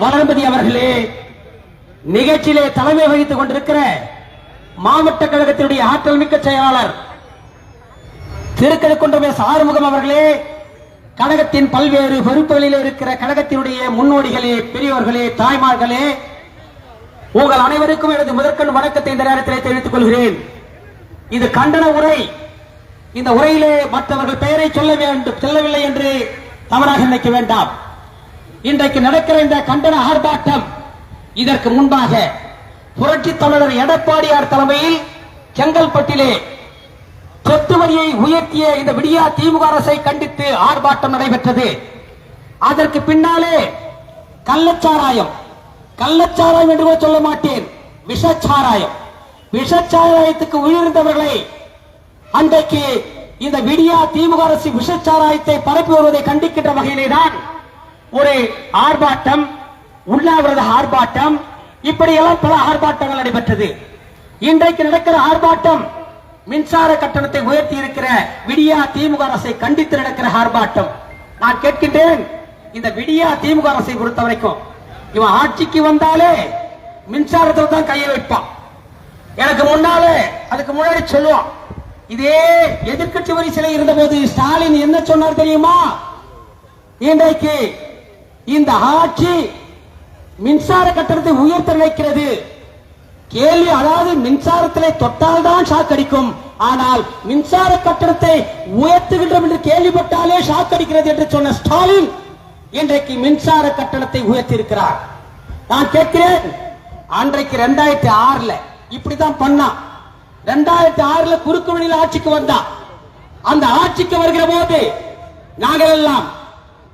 வளர்மதி அவர்களே நிகழ்ச்சியிலே தலைமை வகித்துக் கொண்டிருக்கிற மாவட்ட கழகத்தினுடைய ஆற்றல் மிக்க செயலாளர் திருக்கழுக்குன்றம் எஸ் ஆறுமுகம் அவர்களே கழகத்தின் பல்வேறு பொறுப்புகளில் இருக்கிற கழகத்தினுடைய முன்னோடிகளே பெரியோர்களே தாய்மார்களே உங்கள் அனைவருக்கும் எனது முதற்கண் வணக்கத்தை இந்த நேரத்தில் தெரிவித்துக் கொள்கிறேன். இது கண்டன உரை. இந்த உரையிலே மற்றவர்கள் பெயரை சொல்ல வேண்டும் சொல்லவில்லை என்று தவறாக நினைக்க வேண்டாம். இன்றைக்கு நடக்கிற இந்த கண்டன ஆர்ப்பாட்டம் இதற்கு முன்பாக புரட்சி தமிழர் எடப்பாடியார் தலைமையில் செங்கல்பட்டிலே சொத்து வரியை உயர்த்திய இந்த விடியா திமுக அரசை கண்டித்து ஆர்ப்பாட்டம் நடைபெற்றது. அதற்கு பின்னாலே கள்ளச்சாராயம் கள்ளச்சாராயம் என்று சொல்ல மாட்டேன் விஷச்சாராயம். விஷச்சாராயத்துக்கு உயிர்ந்தவர்களை அன்றைக்கு இந்த விடியா திமுக அரசு விஷச்சாராயத்தை பரப்பி வருவதை கண்டிக்கின்ற வகையிலே தான் ஒரு ஆர்ப்பாட்டம் உண்ணாவிரத ஆர்ப்பாட்டம் இப்படி எல்லாம் பல ஆர்ப்பாட்டங்கள் நடைபெற்றது. இன்றைக்கு நடக்கிற ஆர்ப்பாட்டம் மின்சார கட்டணத்தை உயர்த்தி இருக்கிற விடியா திமுக அரசை கண்டித்து நடக்கிற ஆர்ப்பாட்டம். நான் கேட்கின்றேன் இந்த விடியா திமுக அரசை பொறுத்த வரைக்கும் இவன் ஆட்சிக்கு வந்தாலே மின்சாரத்தில் தான் கையை வைப்பான். எனக்கு முன்னாலே அதுக்கு முன்னாடி சொல்லுவான் இதே எதிர்க்கட்சி வரிசையில் இருந்தபோது ஸ்டாலின் என்ன சொன்னார் தெரியுமா? இன்றைக்கு இந்த ஆட்சி மின்சார கட்டணத்தை உயர்த்த நினைக்கிறது கேள்வி அதாவது மின்சாரத்திலே தொட்டால் தான் ஷாக் அடிக்கும். ஆனால் மின்சார கட்டணத்தை உயர்த்துகின்றோம் என்று கேள்விப்பட்டாலே ஷாக் அடிக்கிறது என்று சொன்ன ஸ்டாலின் இன்றைக்கு மின்சார கட்டணத்தை உயர்த்தி இருக்கிறார் நான் கேட்கிறேன் அன்றைக்கு ரெண்டாயிரத்தி ஆறுல இப்படிதான் பண்ணான் ரெண்டாயிரத்தி ஆறுல குறுக்கு வழியில் ஆட்சிக்கு வந்தா. அந்த ஆட்சிக்கு வருகிற போது நாங்கள் எல்லாம்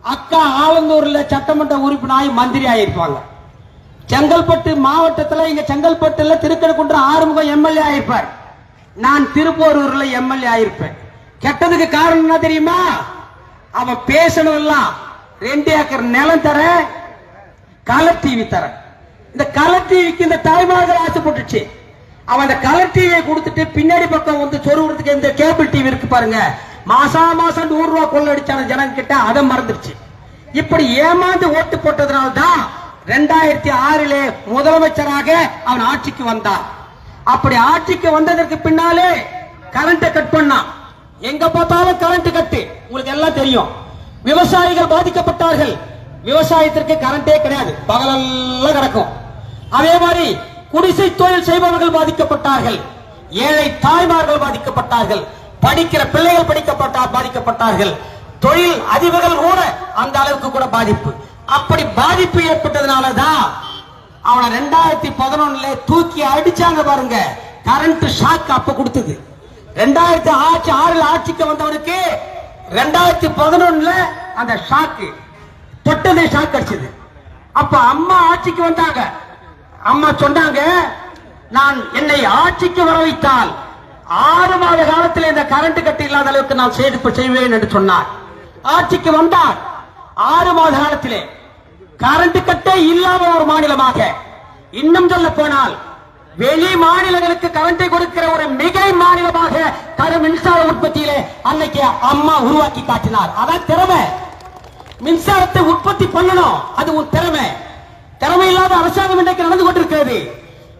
அக்கா ஆலந்தூர்ல சட்டமன்ற உறுப்பினராய் மந்திரி ஆயிருப்பாங்க செங்கல்பட்டு மாவட்டத்தில் இங்க செங்கல்பட்டுல திருக்கழுக்குன்றம் ஆறுமுகம் எம்எல்ஏ ஆயிருப்பார். நான் திருப்போரூர்ல எம்எல்ஏ ஆயிருப்பேன். கெட்டதுக்கு காரணம் என்ன தெரியுமா? அவன் பேசணும்லாம் ரெண்டு ஏக்கர் நிலம் தர கலர் டிவி தர இந்த கலர் டிவிக்கு இந்த தாய்மார்கள் ஆசைப்பட்டுச்சு. அவன் அந்த கலர் டிவியை கொடுத்துட்டு பின்னாடி பக்கம் வந்து சொருவுறதுக்கு இந்த கேபிள் டிவி இருக்கு பாருங்க. மாசா மாசம் நூறு ரூபா கொள்ளடிச்சான ஜனம் கிட்ட அதை மறந்துருச்சு இப்படி ஏமாந்து ஓட்டு போட்டதுனால தான் ரெண்டாயிரத்தி ஆறிலே முதலமைச்சராக அவன் ஆட்சிக்கு வந்தான். அப்படி ஆட்சிக்கு வந்ததற்கு பின்னாலே கரண்ட்டை கட் பண்ணான். எங்க பார்த்தாலும் கரண்ட் கட்டு உங்களுக்கு எல்லாம் தெரியும். விவசாயிகள் பாதிக்கப்பட்டார்கள். விவசாயத்திற்கு கரண்டே கிடையாது. பகலெல்லாம் கிடக்கும். அதே மாதிரி குடிசை தொழில் செய்பவர்கள் பாதிக்கப்பட்டார்கள். ஏழை தாய்மார்கள் பாதிக்கப்பட்டார்கள். படிக்கிற பிள்ளைகள் படிக்கப்பட்டார் பாதிக்கப்பட்டார்கள். தொழில் அதிபர்கள் கூட அந்த அளவுக்கு கூட பாதிப்பு. அப்படி பாதிப்பு ஏற்பட்டதுனால தான் அவனை ரெண்டாயிரத்தி பதினொன்னுல தூக்கி அடிச்சாங்க பாருங்க. கரண்ட் ஷாக் அப்ப கொடுத்தது. ரெண்டாயிரத்தி ஆட்சி ஆறுல ஆட்சிக்கு வந்தவனுக்கு ரெண்டாயிரத்தி பதினொன்னுல அந்த ஷாக்கு தொட்டதே ஷாக் அடிச்சது. அப்ப அம்மா ஆட்சிக்கு வந்தாங்க. அம்மா சொன்னாங்க நான் என்னை ஆட்சிக்கு வர வைத்தால் ஆறு மாத காலத்தில் இந்த கரண்ட் கட்டு இல்லாத அளவுக்கு நான் செய்து செய்வேன் என்று சொன்னார். ஆட்சிக்கு வந்தார். ஆறு மாத காலத்திலே கரண்ட் கட்டே இல்லாத ஒரு மாநிலமாக இன்னும் சொல்ல போனால் வெளி மாநிலங்களுக்கு கரண்டை கொடுக்கிற ஒரு மிகை மாநிலமாக கரு மின்சார உற்பத்தியிலே அன்னைக்கு அம்மா உருவாக்கி காட்டினார். அதான் திறமை. மின்சாரத்தை உற்பத்தி பண்ணணும். அது உன் திறமை. திறமை இல்லாத அரசாங்கம் இன்றைக்கு நடந்து கொண்டிருக்கிறது.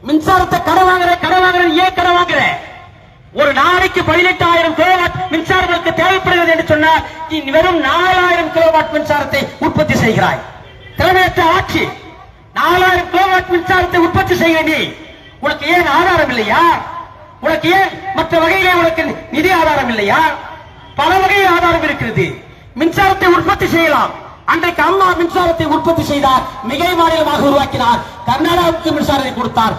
மின்சாரத்தை கடை வாங்குற கடை வாங்குற ஏன் கடை வாங்குற ஒரு நாளைக்கு பதினெட்டாயிரம் கிலோவாட் மின்சாரங்களுக்கு தேவைப்படுகிறது என்று சொன்னால் நீ வெறும் நாலாயிரம் கிலோவாட் மின்சாரத்தை உற்பத்தி செய்கிறாய். திறமையற்ற ஆட்சி. நாலாயிரம் கிலோவாட் மின்சாரத்தை உற்பத்தி செய்ய நீ. உனக்கு ஏன் ஆதாரம் இல்லையா? உனக்கு ஏன் மற்ற வகையிலே உனக்கு நிதி ஆதாரம் இல்லையா? பல வகையில் ஆதாரம் இருக்கிறது. மின்சாரத்தை உற்பத்தி செய்யலாம். அன்றைக்கு அம்மா மின்சாரத்தை உற்பத்தி செய்தார் மிகை மாநிலமாக உருவாக்கினார். கர்நாடகாவுக்கு மின்சாரத்தை கொடுத்தார்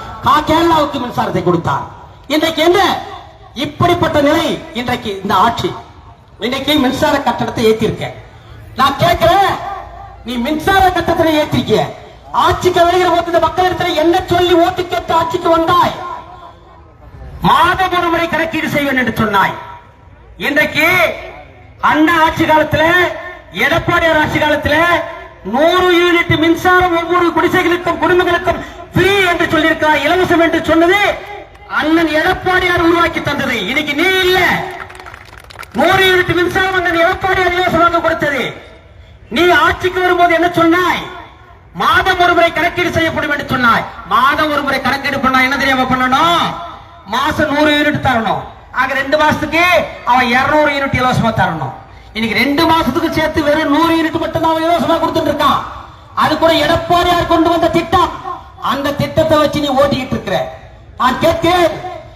கேரளாவுக்கு மின்சாரத்தை கொடுத்தார். இன்றைக்கு என்ன? இப்படிப்பட்ட நிலை இன்றைக்கு இந்த ஆட்சி. இன்னைக்கு மின்சார கட்டணத்தை ஏத்திருக்க. நான் கேட்கிறேன் நீ மின்சார கட்டணத்தை ஏத்திருக்க. ஆட்சிக்கு வருகிற போது இந்த மக்களிடத்தில் என்ன சொல்லி ஓட்டு கேட்டு ஆட்சிக்கு வந்தாய்? மாதம் ஒரு முறை கணக்கீடு செய்வேன் என்று சொன்னாய். இன்றைக்கு அண்ணா ஆட்சி காலத்துல எடப்பாடியார் ஆட்சி காலத்துல நூறு யூனிட் மின்சாரம் ஒவ்வொரு குடிசைகளுக்கும் குடும்பங்களுக்கும் ஃப்ரீ என்று சொல்லியிருக்கிறார் இலவசம் என்று சொன்னது அண்ணன் எடப்பாடியார் உருவாக்கி தந்தது. இன்னைக்கு நீ இல்ல. நூறு யூனிட் மின்சாரம் அண்ணன் எடப்பாடியார் இலவசமாக கொடுத்தது. நீ ஆட்சிக்கு வரும்போது என்ன சொன்னாய்? மாதம் ஒரு முறை கணக்கீடு செய்யப்படும் என்று சொன்னாய். மாதம் ஒரு முறை கணக்கீடு பண்ணா என்ன தெரியாம பண்ணணும்? மாசம் நூறு யூனிட் தரணும். ஆக ரெண்டு மாசத்துக்கு அவன் 200 யூனிட் இலவசமா தரணும். இன்னைக்கு ரெண்டு மாசத்துக்கு சேர்த்து வெறும் நூறு யூனிட் மட்டும் தான் அவன் இலவசமா கொடுத்துட்டு இருக்கான். அது கூட எடப்பாடியார் கொண்டு வந்த திட்டம். அந்த திட்டத்தை வச்சு நீ ஓட்டிக்கிட்டு இருக்கிற. நான் கேட்கிறேன்.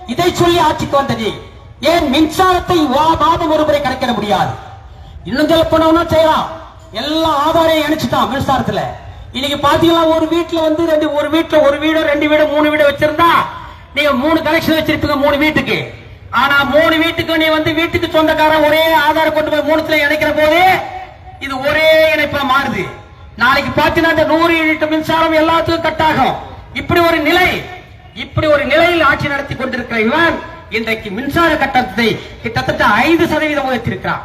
இதை சொல்லி ஆட்சிக்கு வந்தது. ஏன் மின்சாரத்தை வா- மாதம் ஒரு முறை கணக்கிட முடியாது? இன்னும் சொல்ல போனவனா செய்யலாம் எல்லா ஆதாரையும் இணைச்சுட்டான் மின்சாரத்துல. இன்னைக்கு பாத்தீங்கன்னா ஒரு வீட்டுல வந்து ரெண்டு ஒரு வீட்டுல ஒரு வீடோ ரெண்டு வீடோ மூணு வீடோ வச்சிருந்தா நீங்க மூணு கனெக்ஷன் வச்சிருப்பீங்க மூணு வீட்டுக்கு. ஆனா மூணு வீட்டுக்கு நீ வந்து வீட்டுக்கு சொந்தக்காரன் ஒரே ஆதார் கொண்டு போய் மூணுத்துல இணைக்கிற போது இது ஒரே இணைப்பா மாறுது. நாளைக்கு பாத்தீங்கன்னா இந்த நூறு யூனிட் மின்சாரம் எல்லாத்துக்கும் கட் ஆகும் இப்படி ஒரு நிலை இப்படி ஒரு நிலையில் ஆட்சி நடத்தி கொண்டிருக்கிற இவன் இன்றைக்கு மின்சார கட்டணத்தை கிட்டத்தட்ட ஐந்து சதவீதம் உயர்த்திருக்கிறான்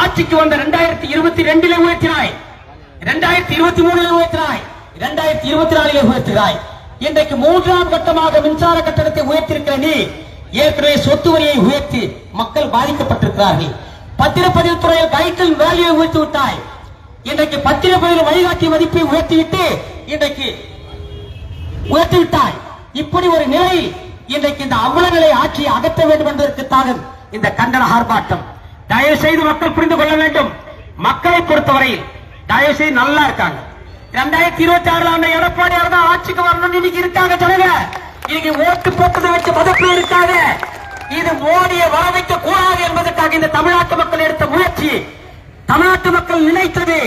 ஆட்சிக்கு வந்த ரெண்டாயிரத்தி இருபத்தி ரெண்டில உயர்த்தினாய். ரெண்டாயிரத்தி இருபத்தி மூணுல உயர்த்தினாய். ரெண்டாயிரத்தி இருபத்தி நாலுல உயர்த்தினாய். இன்றைக்கு மூன்றாம் கட்டமாக மின்சார கட்டணத்தை உயர்த்திருக்கிற நீ ஏற்கனவே சொத்து வரியை உயர்த்தி மக்கள் பாதிக்கப்பட்டிருக்கிறார்கள். பத்திரப்பதிவு துறையில் கைட்டில் வேலையை உயர்த்தி விட்டாய். இன்றைக்கு பத்திரப்பதிவு வழிகாட்டி மதிப்பை உயர்த்திவிட்டு இன்றைக்கு உயர்த்தி விட்டாய். இப்படி ஒரு நிலையில் இன்றைக்கு இந்த அவலநிலை ஆட்சியை அகற்ற வேண்டும் என்பதற்குத்தாக இந்த கண்டன ஆர்ப்பாட்டம். தயவு செய்து மக்கள் புரிந்து கொள்ள வேண்டும். மக்களை பொறுத்தவரையில் தயவு செய்து நல்லா இருக்காங்க. இரண்டாயிரத்தி இருபத்தி ஆறுல அந்த எடப்பாடி தான் ஆட்சிக்கு வரணும்னு இன்னைக்கு இருக்காங்க சொல்லுங்க. இன்னைக்கு ஓட்டு போட்டதை வச்சு மதப்பில் இருக்காங்க. இது மோடியை வர வைக்க கூடாது என்பதற்காக இந்த தமிழ்நாட்டு மக்கள் எடுத்த முயற்சி. தமிழ்நாட்டு மக்கள் நினைத்தது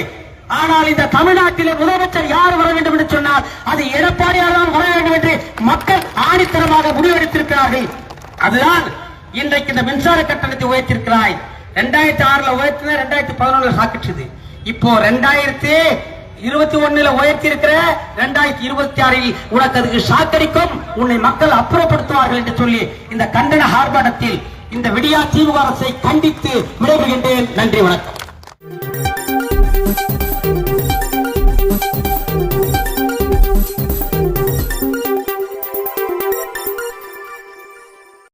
ஆனால் இந்த தமிழ்நாட்டிலே முதலமைச்சர் யார் வர வேண்டும் என்று சொன்னால் அது எடப்பாடியார் தான் வர வேண்டும் என்று மக்கள் ஆணித்தரமாக முடிவெடுத்திருக்கிறார்கள். அதுதான் இன்றைக்கு இந்த மின்சார கட்டணத்தை உயர்த்திருக்கிறாய் ரெண்டாயிரத்தி ஆறுல உயர்த்தின ரெண்டாயிரத்தி பதினொன்னுல சாக்கிச்சது இப்போ ரெண்டாயிரத்தி இருபத்தி ஒண்ணுல உயர்த்தி இருக்கிற ரெண்டாயிரத்தி இருபத்தி ஆறில் உனக்கு அதுக்கு சாக்கடிக்கும் உன்னை மக்கள் அப்புறப்படுத்துவார்கள் என்று சொல்லி இந்த கண்டன ஆர்ப்பாட்டத்தில் இந்த விடியா திமுக அரசை கண்டித்து விடைபெறுகின்றேன். நன்றி வணக்கம்.